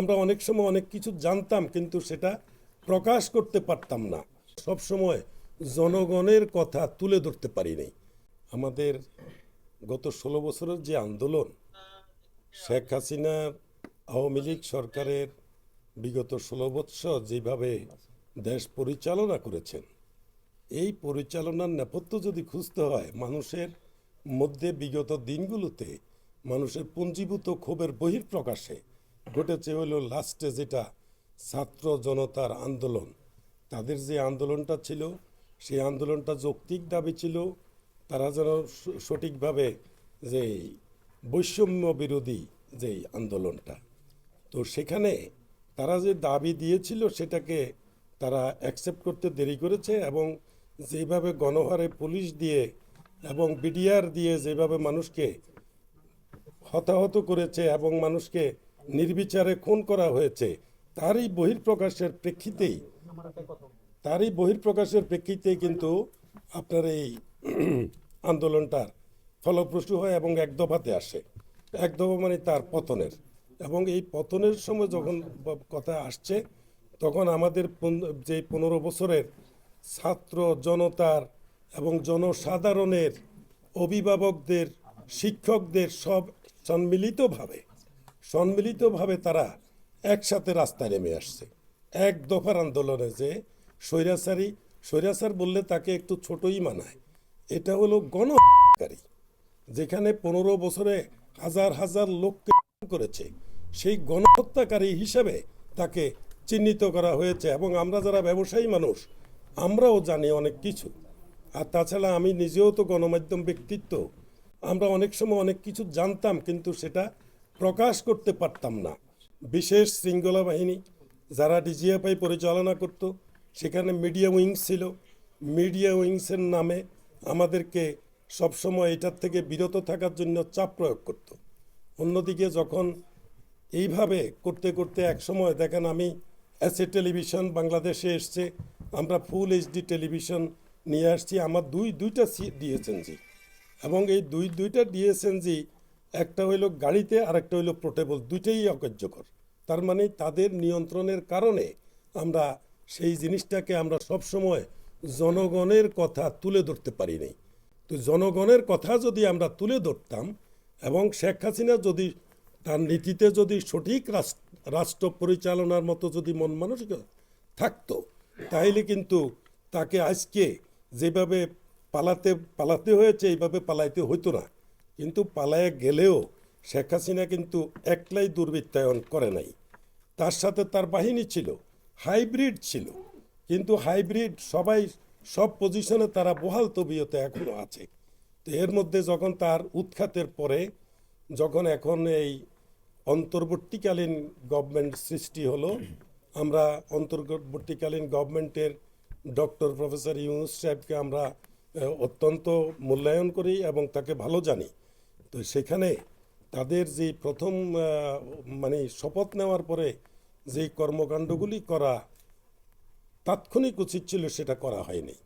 আমরা অনেক সময় অনেক কিছু জানতাম, কিন্তু সেটা প্রকাশ করতে পারতাম না। সব সময় জনগণের কথা তুলে ধরতে পারি নাই। আমাদের গত ষোলো বছরের যে আন্দোলন, শেখ হাসিনার আওয়ামী লীগ সরকারের বিগত ষোলো বৎসর যেভাবে দেশ পরিচালনা করেছেন, এই পরিচালনার নেপথ্য যদি খুঁজতে হয়, মানুষের মধ্যে বিগত দিনগুলোতে মানুষের পুঞ্জীভূত ক্ষোভের বহির্প্রকাশে ঘটেছে হলো লাস্টে যেটা ছাত্র জনতার আন্দোলন। তাদের যে আন্দোলনটা ছিল, সেই আন্দোলনটা যৌক্তিক দাবি ছিল, তারা যেন সঠিকভাবে যে বৈষম্য বিরোধী যেই আন্দোলনটা। তো সেখানে তারা যে দাবি দিয়েছিল, সেটাকে তারা অ্যাকসেপ্ট করতে দেরি করেছে এবং যেভাবে গণহারে পুলিশ দিয়ে এবং বিডিআর দিয়ে যেভাবে মানুষকে হতাহত করেছে এবং মানুষকে নির্বিচারে খুন করা হয়েছে। তারই বহির্প্রকাশের প্রেক্ষিতেই তারই বহির্প্রকাশের প্রেক্ষিতেই কিন্তু আপনার এই আন্দোলনটার ফলপ্রসূ হয় এবং এক দফাতে আসে। এক দফা মানে তার পতনের। এবং এই পতনের সময় যখন কথা আসছে, তখন আমাদের যে পনেরো বছরের ছাত্র জনতার এবং জনসাধারণের অভিভাবকদের, শিক্ষকদের সব সম্মিলিতভাবে সম্মিলিতভাবে তারা একসাথে রাস্তায় নেমে আসছে। এক দফার আন্দোলনে যে স্বৈরাচারী, স্বৈরাচার বললে তাকে একটু ছোটই মানায়। এটা হলো গণকারী যেখানে পনেরো বছরে হাজার হাজার লোককে করেছে। সেই গণহত্যাকারী হিসাবে তাকে চিহ্নিত করা হয়েছে এবং আমরা যারা ব্যবসায়ী মানুষ, আমরাও জানি অনেক কিছু। আর তাছাড়া আমি নিজেও তো গণমাধ্যম ব্যক্তিত্ব। আমরা অনেক সময় অনেক কিছু জানতাম, কিন্তু সেটা প্রকাশ করতে পারতাম না। বিশেষ শৃঙ্খলা বাহিনী যারা ডিজিএফআই পরিচালনা করত, সেখানে মিডিয়া উইংস ছিল। মিডিয়া উইংসের নামে আমাদেরকে সবসময় এটার থেকে বিরত থাকার জন্য চাপ প্রয়োগ করত। অন্যদিকে যখন এইভাবে করতে করতে এক সময় দেখেন আমি এসএ টেলিভিশন বাংলাদেশে এসছে, আমরা ফুল এইচডি টেলিভিশন নিয়ে আসছি। আমার দুই, দুইটা সি ডিএসএনজি এবং এই দুই, দুইটা ডিএসএনজি একটা হইল গাড়িতে আর একটা হইল পোর্টেবল, দুইটাই অকার্যকর তার মানে তাদের নিয়ন্ত্রণের কারণে আমরা সেই জিনিসটাকে আমরা সবসময় জনগণের কথা তুলে ধরতে পারি নাই। তো জনগণের কথা যদি আমরা তুলে ধরতাম এবং শেখ হাসিনা যদি তার নীতিতে যদি সঠিক রাষ্ট্র পরিচালনার মতো যদি মন মানসিকতা থাকতো তাহলে কিন্তু তাকে আজকে যেভাবে পালাতে পালাতে হয়েছে, এইভাবে পালাইতে হইতো না। কিন্তু পালায় গেলেও শেখ হাসিনা কিন্তু একলাই দুর্বৃত্তায়ন করে নাই। তার সাথে তার বাহিনী ছিল, হাইব্রিড ছিল। কিন্তু হাইব্রিড সবাই সব পজিশনে তারা বহাল তবিয়তে এখনও আছে। তো এর মধ্যে যখন তার উৎখাতের পরে, যখন এখন এই অন্তর্বর্তীকালীন গভর্নমেন্ট সৃষ্টি হলো, আমরা অন্তর্বর্তীকালীন গভর্নমেন্টের ডক্টর প্রফেসর ইউনুস সাহেবকে আমরা অত্যন্ত মূল্যায়ন করি এবং তাকে ভালো জানি। তো সেখানে তাদের যে প্রথম মানে শপথ নেওয়ার পরে যেই কর্মকাণ্ডগুলি করা তাৎক্ষণিক উচিত ছিল সেটা করা হয়নি।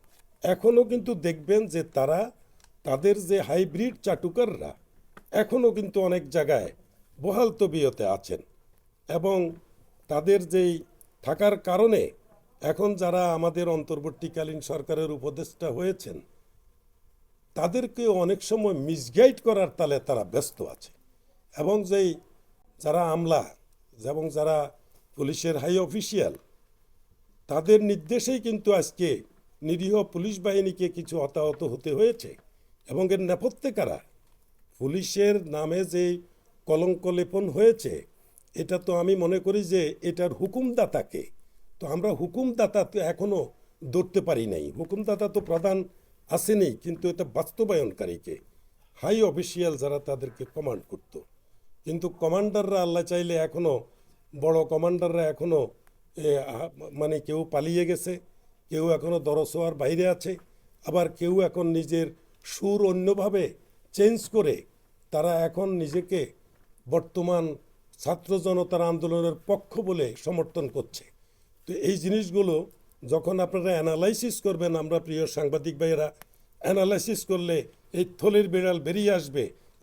এখনও কিন্তু দেখবেন যে তারা, তাদের যে হাইব্রিড চাটুকাররা এখনও কিন্তু অনেক জায়গায় বহাল তবিয়তে আছেন এবং তাদের যেই থাকার কারণে এখন যারা আমাদের অন্তর্বর্তীকালীন সরকারের উপদেষ্টা হয়েছেন তাদেরকে অনেক সময় মিসগাইড করার তালে তারা ব্যস্ত আছে। এবং যেই যারা আমলা এবং যারা পুলিশের হাই অফিসিয়াল তাদের নির্দেশেই কিন্তু আজকে নিরীহ পুলিশ বাহিনীকে কিছু হতাহত হতে হয়েছে। এবং এর নেপথ্যে কারা? পুলিশের নামে যে কলঙ্ক লেপন হয়েছে, এটা তো আমি মনে করি যে এটার হুকুমদাতাকে, তো আমরা হুকুমদাতা তো এখনও ধরতে পারি নাই। হুকুমদাতা তো প্রধান আসেনি কিন্তু এটা বাস্তবায়নকারীকে। হাই অফিসিয়াল যারা তাদেরকে কমান্ড করতো। কিন্তু কমান্ডাররা আল্লাহ চাইলে এখনও বড় কমান্ডাররা এখনও এ, মানে কেউ পালিয়ে গেছে কেউ এখনও দরসোয়ার বাইরে আছে আবার কেউ এখন নিজের সুর অন্যভাবে চেঞ্জ করে তারা এখন নিজেকে বর্তমান ছাত্র জনতার আন্দোলনের পক্ষ বলে সমর্থন করছে। তো এই জিনিসগুলো যখন আপনারা অ্যানালাইসিস করবেন, আমরা প্রিয় সাংবাদিক ভাইয়েরা অ্যানালাইসিস করলে এই থলির বিড়াল বেরিয়ে আসবে।